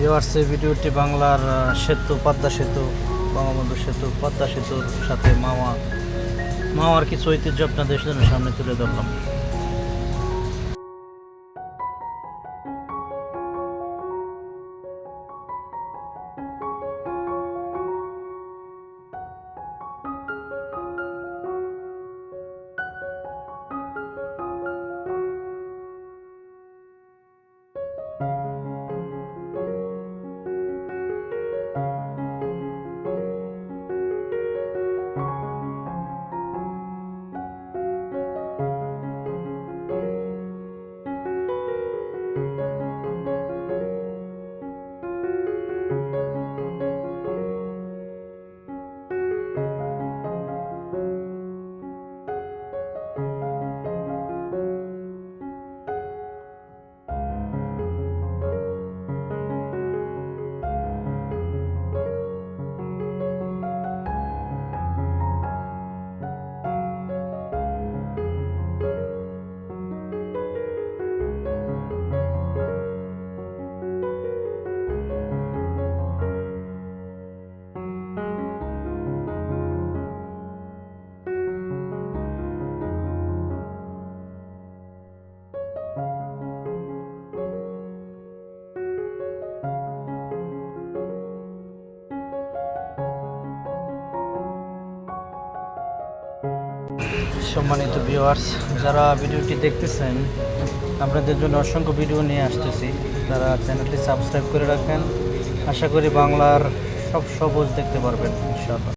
Viewers এই ভিডিওটি বাংলার সেতু পদ্মা সেতু, বঙ্গবন্ধু সেতু পদ্মা সেতুর সাথে মামা মামার কিছু ঐতিহ্য আপনাদের সামনে তুলে ধরলাম। সম্মানিত ভিউয়ার্স যারা ভিডিওটি দেখতেছেন, আপনাদের জন্য অসংখ্য ভিডিও নিয়ে আসতেছি। তারা চ্যানেলটি সাবস্ক্রাইব করে রাখেন। আশা করি বাংলার সব সবুজ দেখতে পারবেন, ইনশাআল্লাহ।